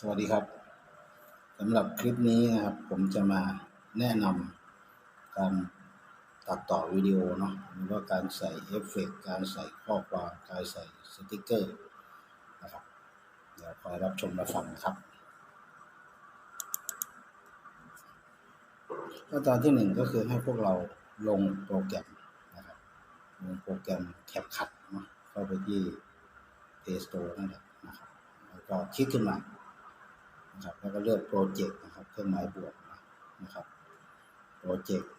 สวัสดีครับสำหรับคลิปนี้นะครับ ผมจะมาแนะนำการตัดต่อวิดีโอเนาะหรือว่าการใส่เอฟเฟกต์การใส่ข้อความการใส่สติกเกอร์นะครับเดี๋ยวคอยรับชมรับฟังนะครับขั้นตอนที่หนึ่งก็คือให้พวกเราลงโปรแกรมนะครับลงโปรแกรม CapCut เนาะเข้าไปที่ Play Store นั่นแหละนะครับแล้วก็คลิกขึ้นมา นะครับแล้วก็เลือกโปรเจกต์นะครับ เครื่องหมายบวกนะครับโปรเจกต์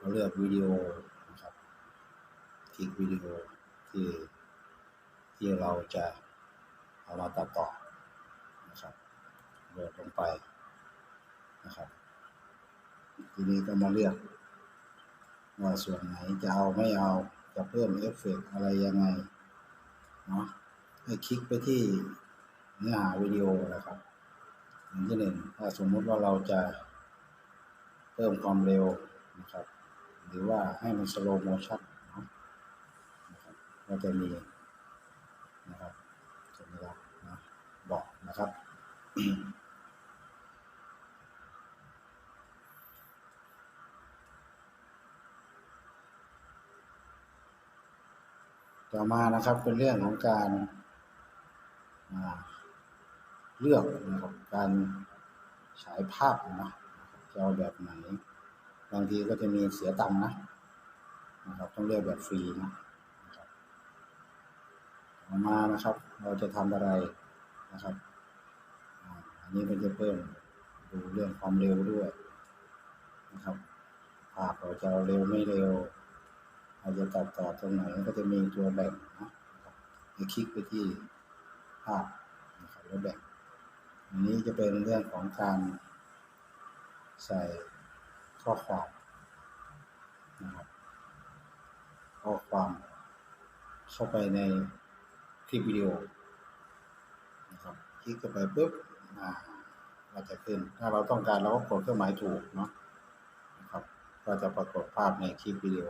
ก็เลือกวิดีโอนะครับคลิกวิดีโอที่ที่เราจะเอามาตัดต่อนะครับโหลดลงไปนะครับ ทีนี้ก็มาเลือกว่าส่วนไหนจะเอาไม่เอาจะเพิ่มเอฟเฟกต์อะไรยังไงเนาะให้คลิกไปที่เนื้อหาวิดีโอนะครับ อย่างที่หนึ่งถ้าสมมุติว่าเราจะเพิ่มความเร็วนะครับ หรือว่าให้มันสโลโมชั่นนะครับก็จะมีนะครับจะมีรับนะบอกนะครับ ต่อมานะครับเป็นเรื่องของการ เลือกนะครับการฉายภาพนะจะเอาแบบไหนบางทีก็จะมีเสียตังค์นะนะครับ ต้องเลือกแบบฟรีนะมานะครับ เราจะทำอะไรนะครับอันนี้ก็จะเพิ่มดูเรื่องความเร็วด้วยนะครับภาพเราจะเร็วไม่เร็วเราจะตัดต่อตรงไหนก็จะมีตัวแบ่งนะให้คลิกไปที่ภาพนะครับแล้วแบ่ง อันนี้จะเป็นเรื่องของการใส่ข้อความนะครับข้อความเข้าไปในคลิปวิดีโอนะครับคลิกเข้าไปปุ๊บอ่าเราจะขึ้น ถ้าเราต้องการเราก็กดเครื่องหมายถูกเนาะนะครับ ก็จะปรากฏภาพในคลิปวิดีโอ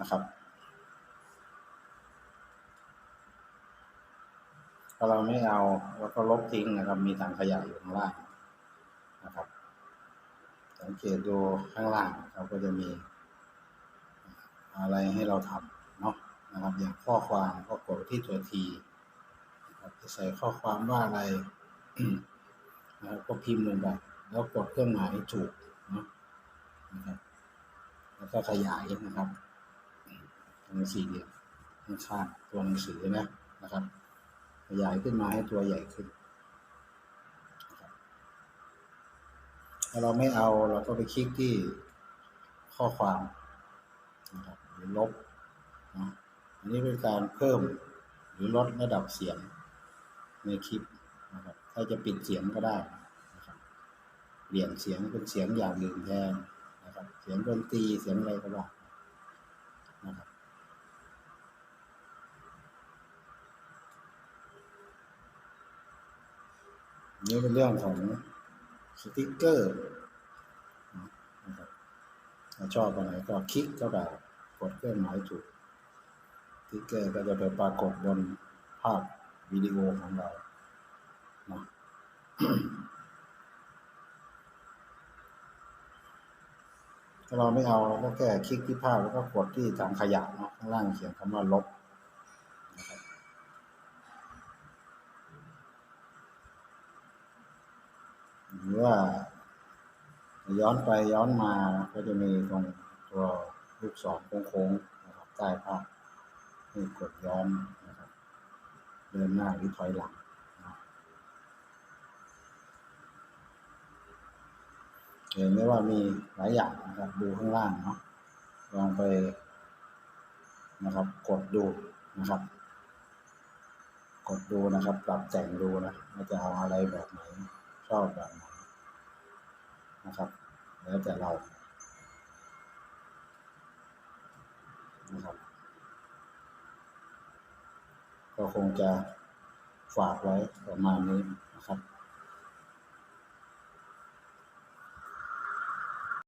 นะครับ ถ้าเราไม่เอาแล้วก็ลบทิ้งนะครับ มีถังขยะอยู่ข้างล่างนะครับ สังเกตดูข้างล่างเขาก็จะมี อะไรให้เราทำเนาะนะครับ อย่างข้อความก็กดที่ตัวทีนะครับจะใส่ข้อความว่าอะไรนะครับก็พิมพ์ลงไปแล้วกดเครื่องหมายถูกเนาะนะครับ แล้วก็ขยายนะครับตรงสี่เหลี่ยมข้างตัวหนังสือนะนะครับ ขยายขึ้นมาให้ตัวใหญ่ขึ้น ถ้าเราไม่เอาเราก็ไปคลิกที่ข้อความนะครับหรือลบนะอันนี้เป็นการเพิ่มหรือลดระดับเสียงในคลิปนะครับถ้าจะปิดเสียงก็ได้นะครับเปลี่ยนเสียงเป็นเสียงอย่างอื่นแทนนะครับ เสียงดนตรีเสียงอะไรก็ได้นะครับ นี่เป็นเรื่องของสติกเกอร์นะครับถ้าชอบอะไรก็คลิกเข้าไปกดเครื่องหมายถูกสติกเกอร์ก็จะไปปรากฏบนภาพวิดีโอของเรานะถ้าเราไม่เอาเราก็แค่คลิกที่ภาพแล้วก็กดที่ถังขยะเนาะข้างล่างเขียนคำว่าลบ หรือว่า ย้อนไปย้อนมาก็จะมีตรงตัวลูกศรโค้งๆนะครับใต้ภาพให้กดย้อนนะครับเดินหน้าหรือถอยหลังนะเห็นไหมว่ามีหลายอย่างนะครับดูข้างล่างเนาะลองไปนะครับ กดดูนะครับ กดดูนะครับ ปรับแต่งดูนะว่าจะเอาอะไรแบบไหนชอบแบบไหนนะครับ แล้วแต่เรานะครับก็คงจะฝากไว้ประมาณนี้นะครับ